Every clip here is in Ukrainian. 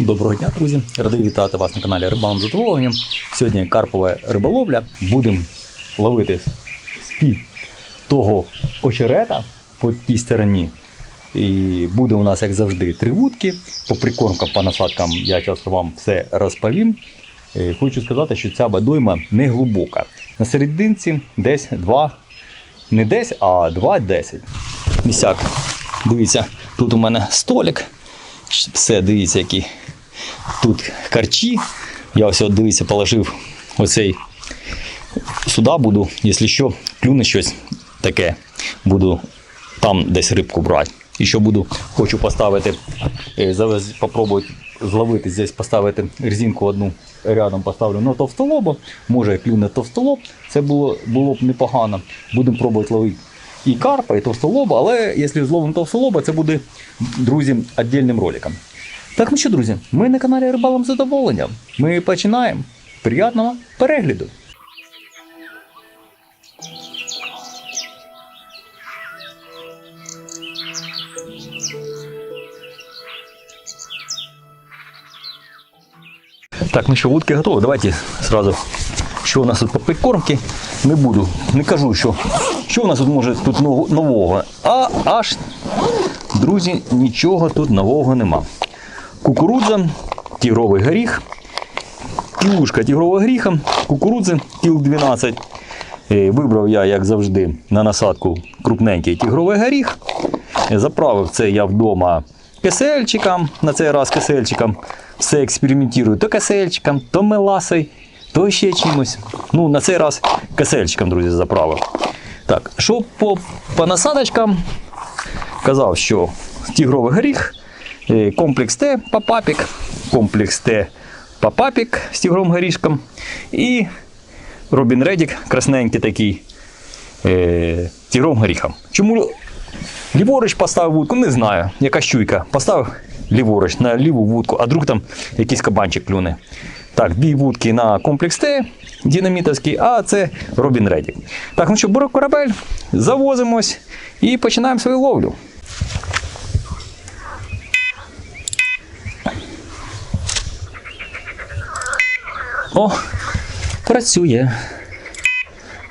Доброго дня, друзі! Радий вітати вас на каналі Рибалом задоволенням. Сьогодні карпова риболовля. Будемо ловити з-під того очерета по тій стороні. І буде у нас, як завжди, три вудки. По прикормкам, по насадкам я часто вам все розповім. Е, Хочу сказати, що ця водойма не глибока. На серединці десь 2, не десь, а 2,10. Місяк. Дивіться, тут у мене столик. Все, дивіться, які тут харчі. Я ось от, дивіться, положив оцей сюди буду, якщо що, клюне щось таке, буду там десь рибку брати. І що буду, хочу поставити, е, завез- зловити здесь, поставити резинку одну рядом поставлю на товстолоба. Може клюне товстолоб, це було, було б непогано. Будемо пробувати ловити і карпа, і товстолоба, але якщо зловимо товстолоба, це буде, друзі, віддільним роликом. Так, ну що, друзі, ми на каналі Рибалом задоволення. Ми починаємо. Приятного перегляду! Так, ну що, вудки готові. Давайте сразу, що у нас тут по прикормці. Не буду, не кажу, що, що у нас тут може тут нового. А аж, друзі, нічого тут нового нема. Кукурудза, тігровий горіх, кілушка тігрового горіха, кукурудзи кіл 12. Е, Вибрав я, як завжди, на насадку крупненький тігровий горіх. Е, Заправив це я вдома кисельчиком, на цей раз кисельчиком. Все експериментую то кисельчиком, то меласою, то ще чимось. Ну, на цей раз кисельчиком, друзі, заправив. Так, що по, по насадочкам, казав, що тігровий горіх, комплекс Т папапік, комплекс Т папапік з тігровим горішком і Робін Редік, красненький такий, е, тігровим горіхом. Чому ліворуч поставив вудку? Не знаю, яка щуйка. Поставив ліворуч на ліву вудку, а друг там якийсь кабанчик клюне. Так, дві вудки на комплекс Т динамітовський, а це Робін Редік. Так, ну що, беру корабель, завозимось і починаємо свою ловлю. О, працює.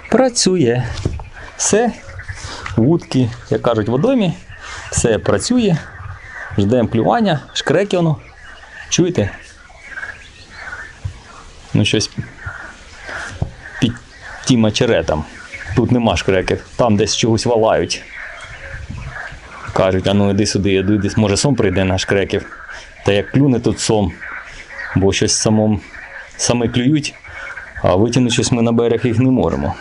Працює. Все. Вудки, як кажуть, в водомі. Все працює. Ждемо плювання, шкреки воно. Чуєте? Ну, щось під тим очеретом. Тут нема шкреків, там десь чогось валають. Кажуть, а ну іди сюди, іди, може сом прийде на шкреків. Та як клюне тут сом, бо щось самом, саме клюють, а витягнути щось ми на берег їх не можемо.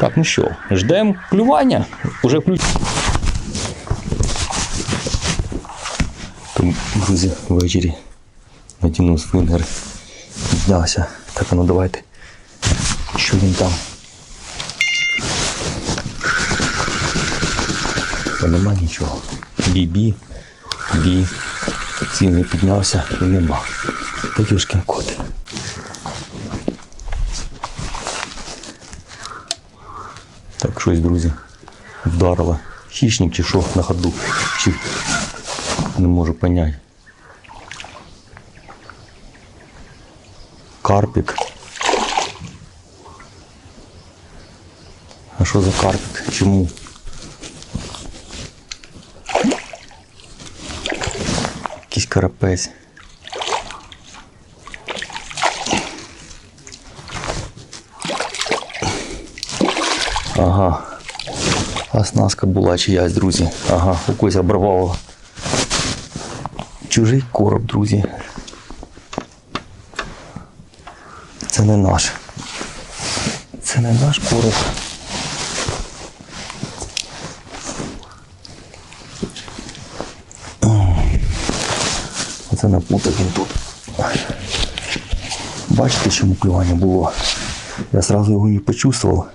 Так, ну що, ждемо клювання. Уже клюють. Друзі, ввечері натягнув свингер. Піднявся. Так, ну давайте. Що він там? Та нема нічого. Бі-бі, бі. Цілий піднявся і нема. Та юшкін кот. Так, щось, друзі, вдарило. Хищник чи що на ходу. Чи не можу поняти. Карпік. А що за карпік? Чому? Якийсь карапець. Ага. Оснастка була чиясь, друзі. Ага, у когось оборвало. Чужий короб, друзі. Це не наш. Це не наш короб. Оце напутав він тут. Бачите, чому клювання було? Я сразу його не почувствував,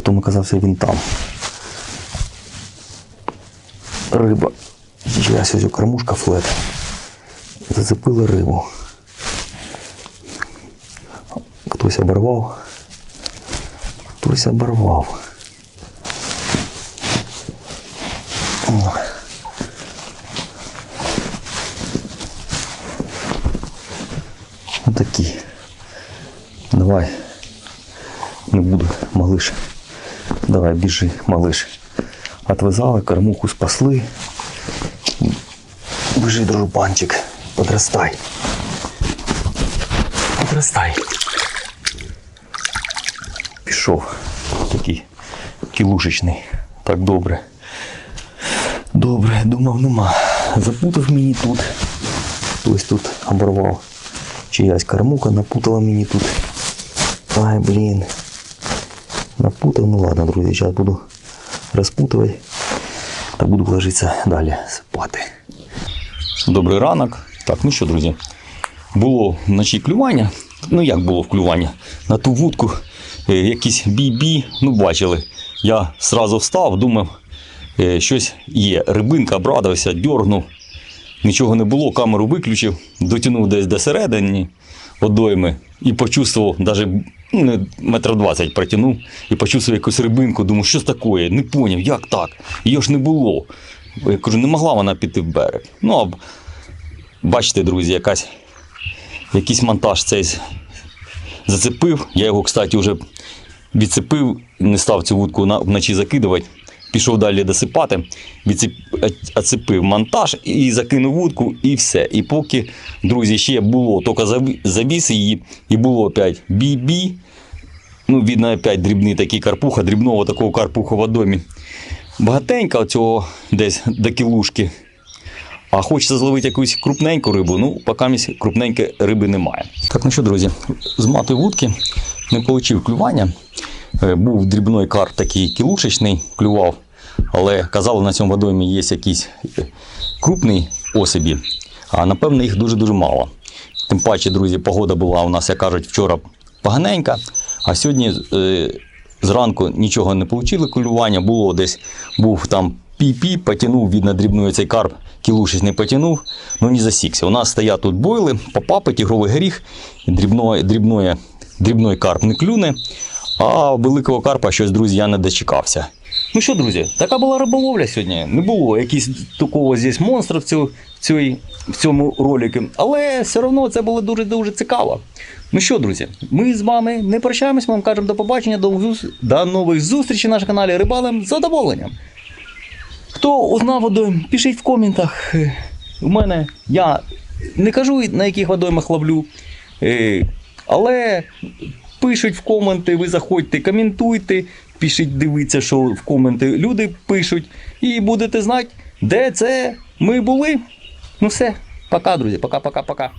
потім оказався він там. Риба. Чиясь ось кормушка флет. Зацепила рибу. Хтось оборвав. Хтось оборвав. О. такі. Давай. Не буду, малиш. Давай, біжи, малиш. Отвязали, кормуху спасли. Біжи, дружбанчик, подростай. Подростай. Пішов. Такий кілушечний. Так добре. Добре, думав, нема. Запутав мені тут. Хтось тут оборвав. Чиясь кормука напутала мені тут. Ай, блін. Напутав, ну ладно, друзі, зараз буду розпутувати та буду ложитися далі спати. Добрий ранок. Так, ну що, друзі, було вночі клювання. Ну як було клювання? На ту вудку е, якісь бі-бі, ну бачили. Я сразу встав, думав, е, щось є. Рибинка обрадувався, дьоргнув. Нічого не було, камеру виключив, дотягнув десь до середини водойми і почувствував, навіть ну, метрів 20 протягнув і почувствував якусь рибинку. Думаю, що таке? Не поняв, як так? Її ж не було. Я кажу, не могла вона піти в берег. Ну, а бачите, друзі, якась, якийсь монтаж цей зацепив. Я його, кстати, вже відцепив, не став цю вудку вночі закидувати. Пішов далі досипати, оцепив монтаж і закинув вудку, і все. І поки, друзі, ще було, тільки завіс її, і було опять бі-бі. Ну, видно, опять дрібний такий карпуха, дрібного такого карпуха в водомі. Багатенько цього десь до кілушки. А хочеться зловити якусь крупненьку рибу, ну, поки крупненької риби немає. Так, ну що, друзі, з матої вудки не отримав клювання. Е, Був дрібний карп такий кілушечний, клював, але казали, на цьому водоймі є якісь е, крупні особі, а напевно їх дуже-дуже мало. Тим паче, друзі, погода була у нас, як кажуть, вчора поганенька, а сьогодні е, зранку нічого не отримали клювання, було десь, був там пі-пі, потягнув, видно, дрібною цей карп, кілушець не потягнув, ну не засікся. У нас стоять тут бойли, попапи, тігровий горіх, дрібної, дрібної, дрібної карп не клюне, а великого карпа щось, друзі, я не дочекався. Ну що, друзі, така була риболовля сьогодні. Не було якісь такого здесь монстра в, цю, в, цій, в цьому ролику, але все одно це було дуже-дуже цікаво. Ну що, друзі, ми з вами не прощаємось, ми вам кажемо до побачення, до, до нових зустрічей на нашому каналі Рибалим з задоволенням. Хто узнав водойм, пишіть в коментах. У мене я не кажу, на яких водоймах ловлю, е, але пишуть в коменти, ви заходьте, коментуйте, пишіть, дивіться, що в коменти люди пишуть, і будете знати, де це ми були. Ну все, пока, друзі, пока-пока-пока.